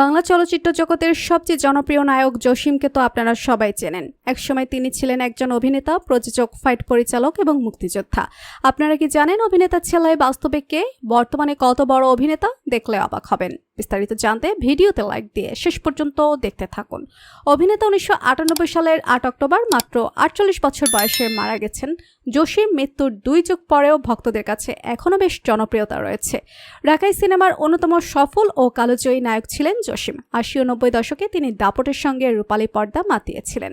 বাংলা চলচ্চিত্র জগতের সবচেয়ে জনপ্রিয় নায়ক জসিমকে তো আপনারা সবাই চেনেন। একসময় তিনি ছিলেন একজন অভিনেতা, প্রযোজক, ফাইট পরিচালক এবং মুক্তিযোদ্ধা। আপনারা কি জানেন অভিনেতা ছেলে বাস্তবে কে? বর্তমানে কত বড় অভিনেতা? দেখলে অবাক হবেন। বিস্তারিত জানতে ভিডিওতে লাইক দিয়ে শেষ পর্যন্ত দেখতে থাকুন। অভিনেতা উনিশশো আটানব্বই সালের আট অক্টোবর মাত্র আটচল্লিশ বছর বয়সে মারা গেছেন। জসিম মৃত্যুর দুই যুগ পরেও ভক্তদের কাছে এখনও বেশ জনপ্রিয়তা রয়েছে। ঢাকাই সিনেমার অন্যতম সফল ও কালোজয়ী নায়ক ছিলেন জসিম আশি ও নব্বই দশকে তিনি দাপটের সঙ্গে রূপালী পর্দা মাতিয়েছিলেন।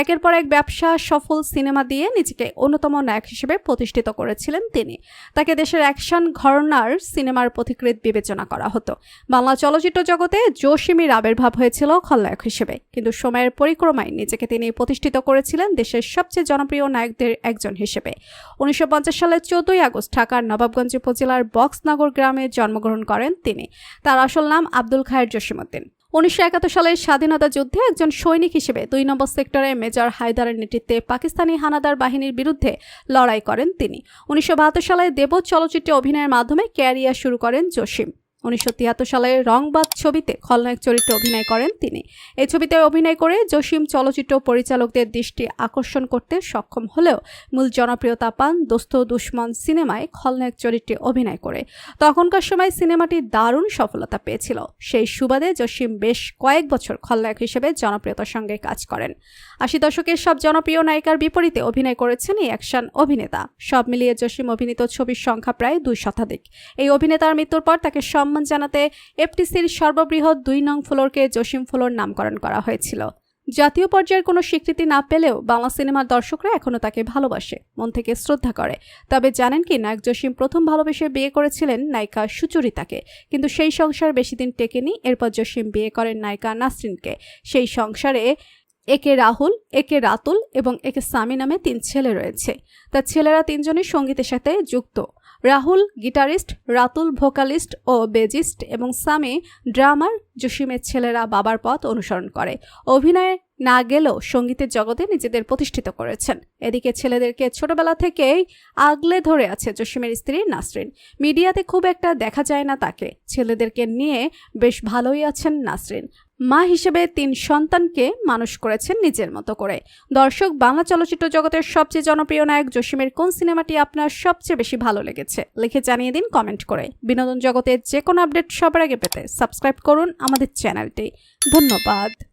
একের পর এক ব্যবসা সফল সিনেমা দিয়ে নিজেকে অন্যতম নায়ক হিসেবে প্রতিষ্ঠিত করেছিলেন তিনি। তাকে দেশের অ্যাকশন ঘরনার সিনেমার পথিকৃত বিবেচনা করা হতো। বাংলা চলচ্চিত্র জগতে জসিমির আবির্ভাব হয়েছিল খলনায়ক হিসেবে। কিন্তু সময়ের পরিক্রমায় নিজেকে তিনি প্রতিষ্ঠিত করেছিলেন দেশের সবচেয়ে জনপ্রিয় নায়কদের একজন হিসেবে। উনিশশো পঞ্চাশ সালের চোদ্দই আগস্ট ঢাকার নবাবগঞ্জ উপজেলার বক্সনগর গ্রামে জন্মগ্রহণ করেন তিনি। তার আসল নাম আব্দুল খায়ের জসিমউদ্দিন। উনিশশো একাত্তর সালের স্বাধীনতা যুদ্ধে একজন সৈনিক হিসেবে দুই নম্বর সেক্টরে মেজর হায়দারের নেতৃত্বে পাকিস্তানি হানাদার বাহিনীর বিরুদ্ধে লড়াই করেন তিনি। উনিশশো বাহাত্তর সালে দেব চলচ্চিত্রে অভিনয়ের মাধ্যমে ক্যারিয়ার শুরু করেন জসিম। উনিশশো তিয়াত্তর সালে রংবাদ ছবিতে খলনায়ক চরিত্রে অভিনয় করেন তিনি। এই ছবিতে অভিনয় করে জসিম চলচ্চিত্র পরিচালকদের দৃষ্টি আকর্ষণ করতে সক্ষম হলেও মূল জনপ্রিয়তা পান দোস্ত দুশ্মন সিনেমায় খলনায়ক চরিত্রে অভিনয় করে। তখনকার সময় সিনেমাটি দারুণ সফলতা পেয়েছিল। সেই সুবাদে জসিম বেশ কয়েক বছর খলনায়ক হিসেবে জনপ্রিয়তার সঙ্গে কাজ করেন। আশি দশকের সব জনপ্রিয় নায়িকার বিপরীতে অভিনয় করেছেন এই অ্যাকশন অভিনেতা। সব মিলিয়ে জসিম অভিনীত ছবির সংখ্যা প্রায় দুই শতাধিক। এই অভিনেতার মৃত্যুর পর তাকে সম্মান জানাতে এফটিসির সর্ববৃহৎ দুই নং ফ্লোরকে জসিম ফ্লোর নামকরণ করা হয়েছিল। জাতীয় পর্যায়ের কোনো স্বীকৃতি না পেলেও বাংলা সিনেমার দর্শকরা এখনও তাকে ভালোবাসে, মন থেকে শ্রদ্ধা করে। তবে জানেন কি, নায়ক জসিম প্রথম ভালোবেসে বিয়ে করেছিলেন নায়িকা সুচরিতাকে। কিন্তু সেই সংসার বেশি দিন টেকেনি, এরপর জসিম বিয়ে করেন নায়িকা নাসরিনকে। সেই সংসারে একে রাহুল, একে রাতুল এবং একে সামি নামে তিন ছেলে রয়েছে। তার ছেলেরা তিনজনই সঙ্গীতের সাথে যুক্ত। রাহুল, গিটারিস্ট, রাতুল, ভোকালিস্ট ও বেজিস্ট এবং সামি ড্রামার, জসিমের ছেলেরা বাবার পথ অনুসরণ করে। অভিনয়ে না গেলেও সঙ্গীতের জগতে নিজেদের প্রতিষ্ঠিত করেছেন। এদিকে ছেলেদেরকে ছোটবেলা থেকেই আগলে ধরে আছে জসিমের স্ত্রী নাসরিন। মিডিয়াতে খুব একটা দেখা যায় না তাকে। ছেলেদেরকে নিয়ে বেশ ভালোই আছেন নাসরিন। মা হিসেবে তিন সন্তানকে মানুষ করেছেন নিজের মতো করে। দর্শক, বাংলা চলচ্চিত্র জগতের সবচেয়ে জনপ্রিয় নায়ক জসিমের কোন সিনেমাটি আপনার সবচেয়ে বেশি ভালো লেগেছে? লিখে জানিয়ে দিন কমেন্ট করে। বিনোদন জগতের যে কোনো আপডেট সবার আগে পেতে সাবস্ক্রাইব করুন আমাদের চ্যানেলটি। ধন্যবাদ।